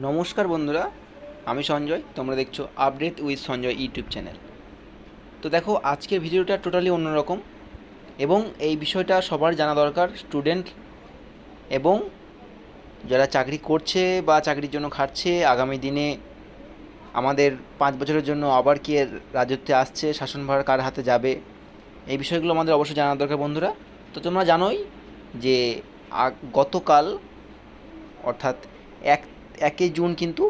নমস্কার বন্ধুরা, আমি সঞ্জয়। তোমরা দেখছ update with Sanjay YouTube channel. তো দেখো, আজকের ভিডিওটা টোটালি অন্যরকম এবং এই বিষয়টা সবার জানা দরকার স্টুডেন্ট এবং যারা চাকরি করছে বা চাকরির জন্য খাটছে, আগামী দিনে আমাদের পাঁচ বছরের জন্য আবার কে রাজত্বে আসছে শাসনভার কার হাতে যাবে, এই বিষয়গুলো আমাদের অবশ্যই জানা দরকার বন্ধুরা। তো তোমরা জানোই যে গতকাল অর্থাৎ এক একই জুন কিন্তু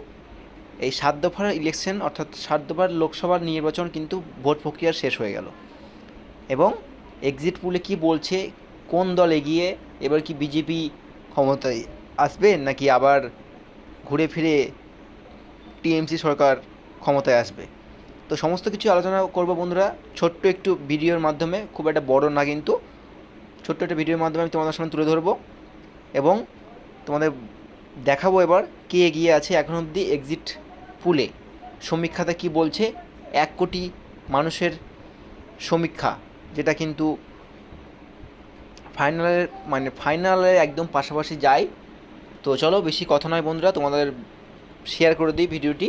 এই সাত দফার ইলেকশন অর্থাৎ সাত দফার লোকসভার নির্বাচন কিন্তু ভোট প্রক্রিয়া শেষ হয়ে গেল। এবং এক্সিট পুলে কি বলছে, কোন দল এগিয়ে, এবার কি বিজেপি ক্ষমতায় আসবে, নাকি আবার ঘুরে ফিরে টিএমসি সরকার ক্ষমতায় আসবে? তো সমস্ত কিছু আলোচনা করব বন্ধুরা। ছোট্ট একটু ভিডিওর মাধ্যমে, খুব একটা বড় না কিন্তু, ছোট্ট একটা ভিডিওর মাধ্যমে আমি তোমাদের সামনে তুলে ধরবো। এবং তোমাদের দেখাবো এবার কে এগিয়ে আছে এখন অবধি এক্সিট পুলে সমীক্ষাতে কি বলছে? এক কোটি মানুষের সমীক্ষা, যেটা কিন্তু ফাইনালের মানে ফাইনালের একদম পাশাপাশি যায়। তো চলো, বেশি কথা নয় বন্ধুরা, তোমাদের শেয়ার করে দিই ভিডিওটি।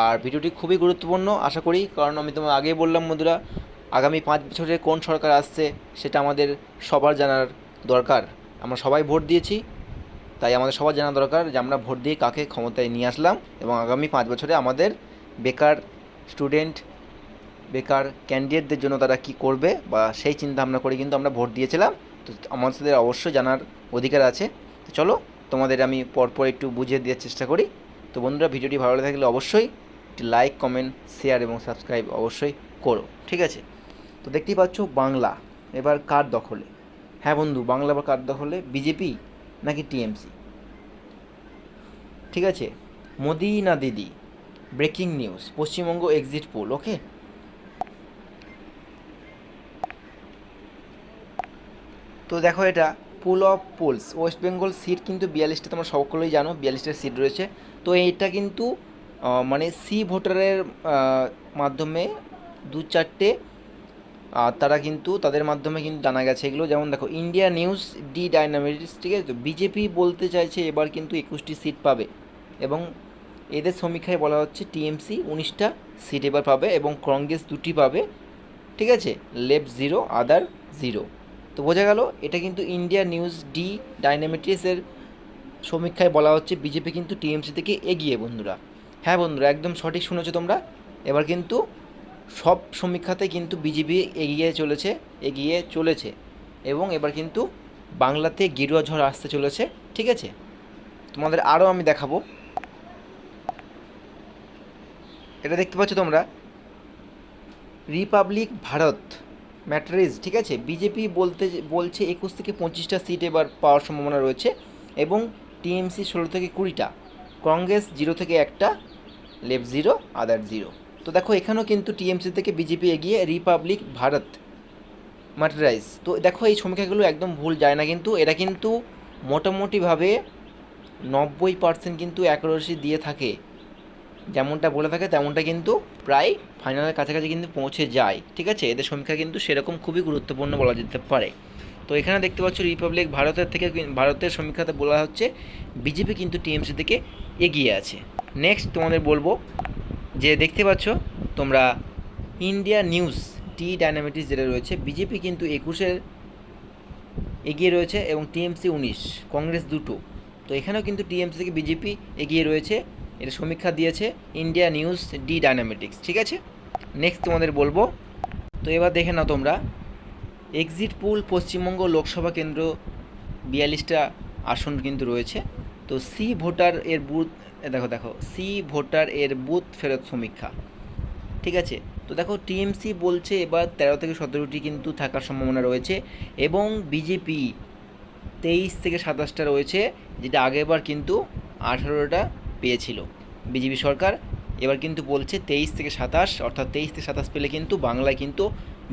আর ভিডিওটি খুবই গুরুত্বপূর্ণ, আশা করি, কারণ আমি তোমার আগেই বললাম বন্ধুরা, আগামী পাঁচ বছরে কোন সরকার আসছে, সেটা আমাদের সবার জানার দরকার। আমরা সবাই ভোট দিয়েছি তাই আমাদের সবার জানা দরকার যে আমরা ভোট দিয়ে কাকে ক্ষমতায় নিয়ে আসলাম এবং আগামী পাঁচ বছরে আমাদের বেকার স্টুডেন্ট, বেকার ক্যান্ডিডেটদের জন্য তারা কি করবে বা সেই চিন্তা ভাবনা করে কিন্তু আমরা ভোট দিয়েছিলাম। তো আমাদের অবশ্যই জানার অধিকার আছে। তো চলো, তোমাদের আমি পরপর একটু বুঝিয়ে দেওয়ার চেষ্টা করি। তো বন্ধুরা, ভিডিওটি ভালো থাকলে অবশ্যই একটি লাইক কমেন্ট শেয়ার এবং সাবস্ক্রাইব অবশ্যই করো। ঠিক আছে? তো দেখতেই পাচ্ছ বাংলা। এবার কার দখলে? হ্যাঁ বন্ধু, বাংলা বা কার দখলে? বিজেপি। নাকি টিএমসি? ঠিক আছে, মোদি না দিদি? Breaking news, Paschimbanga exit poll, okay? তো দেখো এটা, poll of polls, West Bengal seat কিন্তু বিয়াল্লিশটা, তোমরা সকলেই জানো, বিয়াল্লিশটা সিট রয়েছে। তো এইটা কিন্তু মানে সি ভোটারের মাধ্যমে দু চারটে আর তারা কিন্তু তাদের মাধ্যমে কিন্তু জানা গেছে এগুলো। যেমন দেখো ইন্ডিয়া নিউজ ডি ডাইনামিক্স ঠিক আছে? তো বিজেপি বলতে চাইছে এবার কিন্তু একুশটি সিট পাবে এবং এদের সমীক্ষায় বলা হচ্ছে টিএমসি উনিশটা সিট এবার পাবে এবং কংগ্রেস দুটি পাবে, ঠিক আছে? লেফট জিরো আদার জিরো তো বোঝা গেল, এটা কিন্তু ইন্ডিয়া নিউজ ডি ডাইনামিটিসের সমীক্ষায় বলা হচ্ছে বিজেপি কিন্তু টিএমসি থেকে এগিয়ে বন্ধুরা। হ্যাঁ বন্ধুরা, একদম সঠিক শুনেছো তোমরা? এবার কিন্তু সব সমীক্ষাতে কিন্তু বিজেপি এগিয়ে চলেছে এগিয়ে চলেছে এবং এবার কিন্তু বাংলাতে গেরুয়া ঝড় আসতে চলেছে, ঠিক আছে? তোমাদের আরও আমি দেখাবো। এটা দেখতে পাচ্ছ তোমরা? রিপাবলিক ভারত ম্যাট্রিজ, ঠিক আছে? বিজেপি বলতে, বলছে একুশ থেকে পঁচিশটা সিট এবার পাওয়ার সম্ভাবনা রয়েছে এবং টিএমসি ষোলো থেকে কুড়িটা, কংগ্রেস জিরো থেকে একটা, লেফট জিরো আদার জিরো। তো দেখো, এখানেও কিন্তু টিএমসি থেকে বিজেপি এগিয়ে রিপাবলিক ভারত ম্যাটেরাইজ তো দেখো, এই সমীক্ষাগুলো একদম ভুল যায় না কিন্তু। এরা কিন্তু মোটামুটিভাবে নব্বই পার্সেন্ট কিন্তু অ্যাকুরেসি দিয়ে থাকে। যেমনটা বলে থাকে, তেমনটা কিন্তু প্রায় ফাইনালের কাছাকাছি কিন্তু পৌঁছে যায়। ঠিক আছে? এদের সমীক্ষা কিন্তু সেরকম খুবই গুরুত্বপূর্ণ বলা যেতে পারে। তো এখানে দেখতে পাচ্ছ রিপাবলিক ভারতের থেকে ভারতের সমীক্ষাতে বলা হচ্ছে, বিজেপি কিন্তু টিএমসি থেকে এগিয়ে আছে। নেক্সট তোমাদের বলব যে দেখতে পাচ্ছ, তোমরা ইন্ডিয়া নিউজ টি ডায়নামিটিস যেটা রয়েছে। বিজেপি কিন্তু একুশের এগিয়ে রয়েছে এবং টিএমসি উনিশ, কংগ্রেস দুটো। তো এখানেও কিন্তু টিএমসি থেকে বিজেপি এগিয়ে রয়েছে, এটা সমীক্ষা দিয়েছে ইন্ডিয়া নিউজ ডি ডায়নামেটিক্স ঠিক আছে? নেক্সট তোমাদের বলব, তো এবার দেখে নাও তোমরা এক্সিট পুল পশ্চিমবঙ্গ লোকসভা কেন্দ্র বিয়াল্লিশটা আসন কিন্তু রয়েছে। তো সি ভোটার এর বুথ দেখো দেখো সি ভোটার এর বুথ ফেরত সমীক্ষা। ঠিক আছে? তো দেখো টিএমসি বলছে এবার তেরো থেকে সতেরোটি কিন্তু থাকার সম্ভাবনা রয়েছে এবং বিজেপি তেইশ থেকে সাতাশটা রয়েছে, যেটা আগেরবার কিন্তু আঠারোটা পেয়েছিল বিজেপি সরকার। এবার কিন্তু বলছে তেইশ থেকে সাতাশ, অর্থাৎ তেইশ থেকে সাতাশ পেলে কিন্তু বাংলায় কিন্তু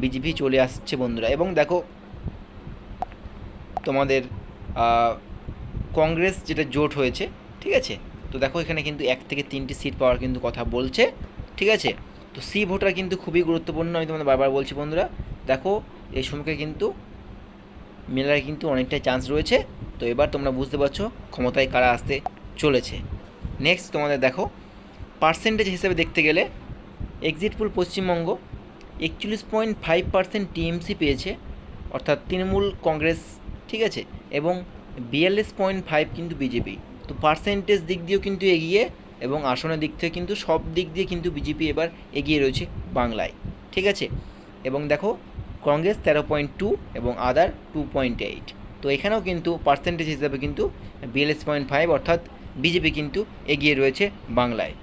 বিজেপি চলে আসছে বন্ধুরা। এবং দেখো, তোমাদের কংগ্রেস যেটা জোট হয়েছে, ঠিক আছে? তো দেখো এখানে কিন্তু এক থেকে তিনটি সিট পাওয়ার কিন্তু কথা বলছে, ঠিক আছে? তো সি ভোটার কিন্তু খুবই গুরুত্বপূর্ণ, আমি তোমাদের বারবার বলছি বন্ধুরা। দেখো, এই সমীক্ষায় কিন্তু মেলার কিন্তু অনেকটাই চান্স রয়েছে। তো এবার তোমরা বুঝতে পারছ ক্ষমতায় কারা আসতে চলেছে। নেক্সট তোমাদের দেখো পার্সেন্টেজ হিসেবে দেখতে গেলে এক্সিট পোল পশ্চিমবঙ্গ একচল্লিশ পয়েন্ট ফাইভ পার্সেন্ট টিএমসি পেয়েছে, অর্থাৎ তৃণমূল কংগ্রেস, ঠিক আছে? এবং বিয়াল্লিশ পয়েন্ট ফাইভ কিন্তু বিজেপি তো পার্সেন্টেজ দিক দিয়েও কিন্তু এগিয়ে এবং আসনের দিক থেকে কিন্তু সব দিক দিয়ে কিন্তু বিজেপি এবার এগিয়ে রয়েছে বাংলায়, ঠিক আছে? এবং দেখো কংগ্রেস তেরো পয়েন্ট টু এবং আদার টু পয়েন্ট এইট তো এখানেও কিন্তু পার্সেন্টেজ হিসাবে কিন্তু বিয়াল্লিশ পয়েন্ট ফাইভ অর্থাৎ বিজেপি কিন্তু এগিয়ে রয়েছে বাংলায়।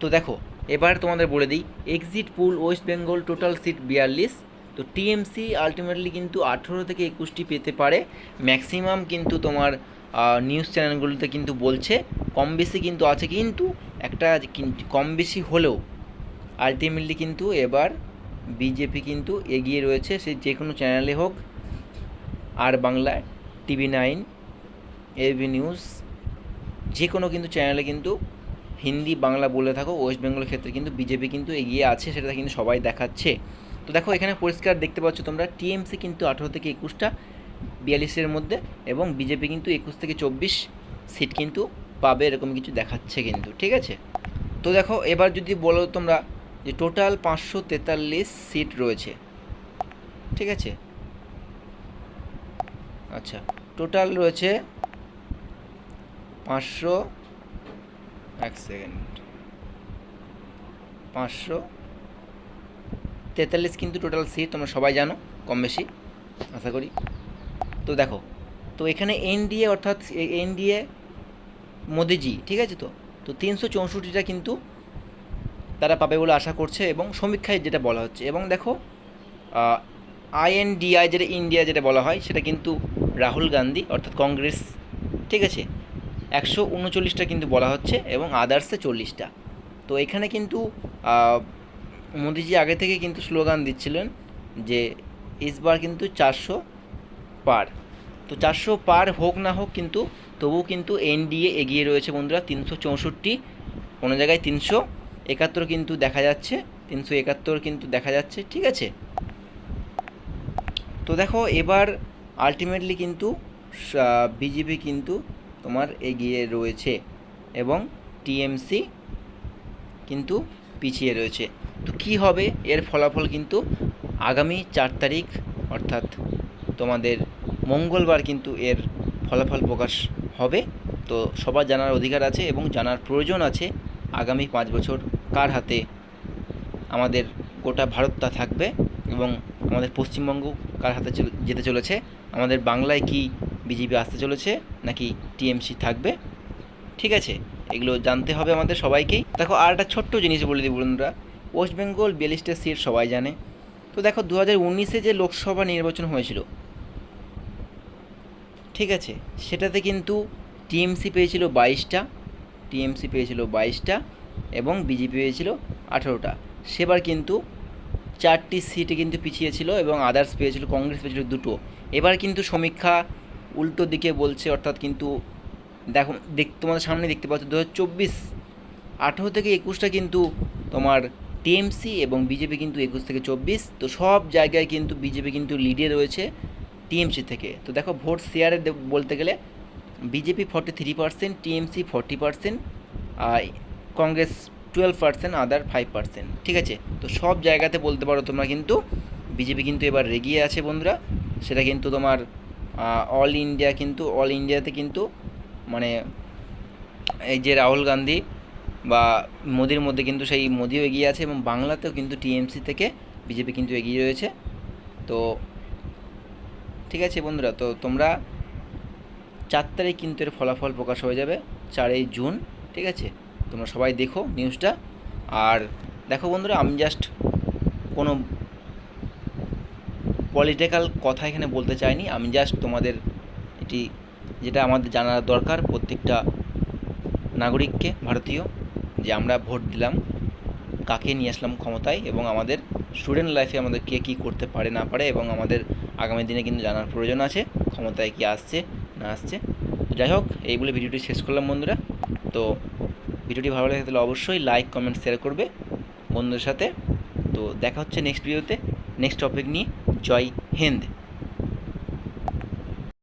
তো দেখো, এবার তোমাদের বলে দিই exit poll West Bengal total seat বিয়াল্লিশ তো টিএমসি আলটিমেটলি কিন্তু আঠেরো থেকে একুশটি পেতে পারে। ম্যাক্সিমাম কিন্তু তোমার নিউজ চ্যানেলগুলোতে কিন্তু বলছে। কম বেশি কিন্তু আছে, কিন্তু একটা কম বেশি হলেও আলটিমেটলি কিন্তু এবার বিজেপি কিন্তু এগিয়ে রয়েছে। সে যে কোনো চ্যানেলে হোক, আর বাংলায় টিভি নাইন এবি নিউজ যে কোনো কিন্তু চ্যানেলে কিন্তু হিন্দি, বাংলা বলে থাকো ওয়েস্ট বেঙ্গলের ক্ষেত্রে কিন্তু বিজেপি কিন্তু এগিয়ে আছে, সেটা কিন্তু সবাই দেখাচ্ছে। তো দেখো, এখানে পরিষ্কার দেখতে পাচ্ছ তোমরা, টিএমসি কিন্তু আঠেরো থেকে একুশটা, বিয়াল্লিশের মধ্যে, এবং বিজেপি কিন্তু একুশ থেকে চব্বিশ সিট কিন্তু পাবে, এরকম কিছু দেখাচ্ছে কিন্তু, ঠিক আছে? তো দেখো, এবার যদি বলো তোমরা যে টোটাল পাঁচশো তেতাল্লিশ সিট রয়েছে, ঠিক আছে? আচ্ছা টোটাল রয়েছে পাঁচশো, এক সেকেন্ড, পাঁচশো তেতাল্লিশ কিন্তু টোটাল সিট তোমরা সবাই জানো, কম বেশি, আশা করি। তো দেখো, তো এখানে এনডিএ অর্থাৎ এনডিএ মোদিজি, ঠিক আছে তো? তো তিনশো চৌষট্টিটা কিন্তু তারা পাবে বলে আশা করছে এবং সমীক্ষায় যেটা বলা হচ্ছে। এবং দেখো আইএনডিআই যেটা ইন্ডিয়া যেটা বলা হয়, সেটা কিন্তু রাহুল গান্ধী অর্থাৎ কংগ্রেস, ঠিক আছে? একশো উনচল্লিশটা কিন্তু বলা হচ্ছে এবং আদার্সে চল্লিশটা। তো এখানে কিন্তু মোদিজি আগে থেকে কিন্তু স্লোগান দিচ্ছিলেন যে ইসবার কিন্তু চারশো পার। তো চারশো পার হোক না হোক কিন্তু, তবুও কিন্তু এনডিএ এগিয়ে রয়েছে বন্ধুরা। তিনশো চৌষট্টি, কোনো জায়গায় তিনশো একাত্তর কিন্তু দেখা যাচ্ছে, তিনশো একাত্তর কিন্তু দেখা যাচ্ছে, ঠিক আছে? তো দেখো, এবার আলটিমেটলি কিন্তু বিজেপি কিন্তু তোমার এগিয়ে রয়েছে এবং টিএমসি কিন্তু পিছিয়ে রয়েছে। তো কি হবে? এর ফলাফল কিন্তু আগামী চার তারিখ, অর্থাৎ তোমাদের মঙ্গলবার কিন্তু এর ফলাফল প্রকাশ হবে। তো সবার জানার অধিকার আছে এবং জানার প্রয়োজন আছে আগামী পাঁচ বছর কার হাতে আমাদের গোটা ভারতটা থাকবে এবং আমাদের পশ্চিমবঙ্গ কার হাতে যেতে চলেছে? আমাদের বাংলায় কি বিজেপি আসতে চলেছে নাকি টিএমসি থাকবে? ঠিক আছে, এগুলো জানতে হবে আমাদের সবাইকেই। দেখো, আর একটা ছোট্ট জিনিস বলে দিই বন্ধুরা। ওয়েস্ট বেঙ্গল বিয়াল্লিশটা সিট সবাই জানে। তো দেখো দু হাজার উনিশে যে লোকসভা নির্বাচন হয়েছিল, ঠিক আছে? সেটাতে কিন্তু টিএমসি পেয়েছিল বাইশটা টিএমসি পেয়েছিল বাইশটা এবং বিজেপি পেয়েছিল আঠেরোটা। সেবার কিন্তু চারটি সিটে কিন্তু পিছিয়ে ছিল এবং আদার্স পেয়েছিল কংগ্রেস পেয়েছিল দুটো। এবার কিন্তু সমীক্ষা উল্টো দিকে বলছে, অর্থাৎ কিন্তু দেখো, দেখ, তোমাদের সামনে দেখতে পাচ্ছ দু হাজার চব্বিশ আঠেরো থেকে একুশটা কিন্তু তোমার টিএমসি এবং বিজেপি কিন্তু একুশ থেকে চব্বিশ, তো সব জায়গায় কিন্তু বিজেপি কিন্তু লিডে রয়েছে টিএমসি থেকে। তো দেখো ভোট শেয়ারে বলতে গেলে BJP forty three percent TMC forty percent আর Congress twelve percent other five percent ঠিক আছে? তো সব জায়গাতে বলতে পারো তোমরা কিন্তু বিজেপি কিন্তু এবার রেগিয়ে আছে বন্ধুরা। সেটা কিন্তু তোমার অল ইন্ডিয়া কিন্তু অল ইন্ডিয়াতে কিন্তু মানে এই যে রাহুল গান্ধী বা মোদির মধ্যে কিন্তু সেই মোদিও এগিয়ে আছে এবং বাংলাতেও কিন্তু টিএমসি থেকে বিজেপি কিন্তু এগিয়ে রয়েছে। তো ঠিক আছে বন্ধুরা, তো তোমরা চার তারিখ কিন্তু এর ফলাফল প্রকাশ হয়ে যাবে, চারই জুন, ঠিক আছে? তোমরা সবাই দেখো নিউজটা। আর দেখো বন্ধুরা, আমি জাস্ট কোনো পলিটিক্যাল কথা এখানে বলতে চাইনি, আমি জাস্ট তোমাদের এটি যেটা আমাদের জানার দরকার প্রত্যেকটা নাগরিককে, ভারতীয়। যে আমরা ভোট দিলাম, কাকে নিয়ে আসলাম ক্ষমতায় এবং আমাদের স্টুডেন্ট লাইফে আমাদের কে কী করতে পারে, না পারে এবং আমাদের আগামী দিনে কিন্তু জানার প্রয়োজন আছে, ক্ষমতায় কি আসছে, না আসছে। যাই হোক, এই বলে ভিডিওটি শেষ করলাম বন্ধুরা। তো ভিডিওটি ভালো লাগে তাহলে অবশ্যই লাইক কমেন্ট শেয়ার করবে বন্ধুদের সাথে। তো দেখা হচ্ছে নেক্সট ভিডিওতে নেক্সট টপিক নিয়ে। জয় হিন্দ।